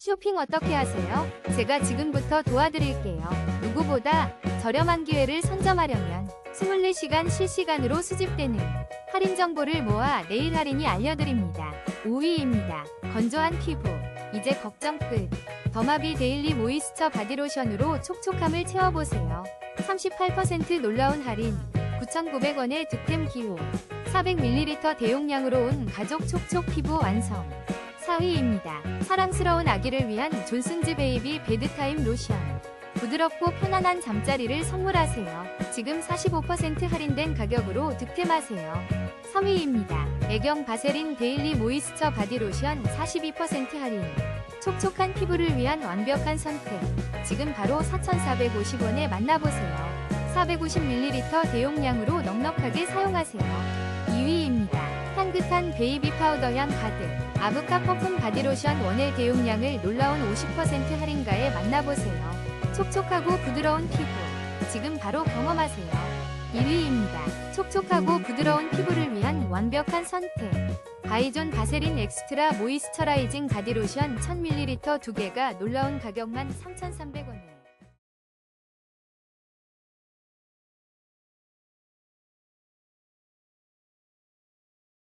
쇼핑 어떻게 하세요? 제가 지금부터 도와드릴게요. 누구보다 저렴한 기회를 선점하려면 24시간 실시간으로 수집되는 할인 정보를 모아 내일 할인이 알려드립니다. 5위입니다. 건조한 피부. 이제 걱정 끝. 더마비 데일리 모이스처 바디로션으로 촉촉함을 채워보세요. 38% 놀라운 할인. 9,900원의 득템 기호. 400ml 대용량으로 온 가족 촉촉 피부 완성. 4위입니다. 사랑스러운 아기를 위한 존슨즈 베이비 베드타임 로션. 부드럽고 편안한 잠자리를 선물하세요. 지금 45% 할인된 가격으로 득템하세요. 3위입니다. 애경 바세린 데일리 모이스처 바디로션 42% 할인. 촉촉한 피부를 위한 완벽한 선택. 지금 바로 4,450원에 만나보세요. 450ml 대용량으로 넉넉하게 사용하세요. 2위입니다. 향긋한 베이비 파우더 향 가득. 아브카 퍼퓸 바디로션 원의 대용량을 놀라운 50% 할인가에 만나보세요. 촉촉하고 부드러운 피부. 지금 바로 경험하세요. 1위입니다. 촉촉하고 부드러운 피부를 위한 완벽한 선택. 바이존 바세린 엑스트라 모이스처라이징 바디로션 1000ml 2개가 놀라운 가격만 3,300원에.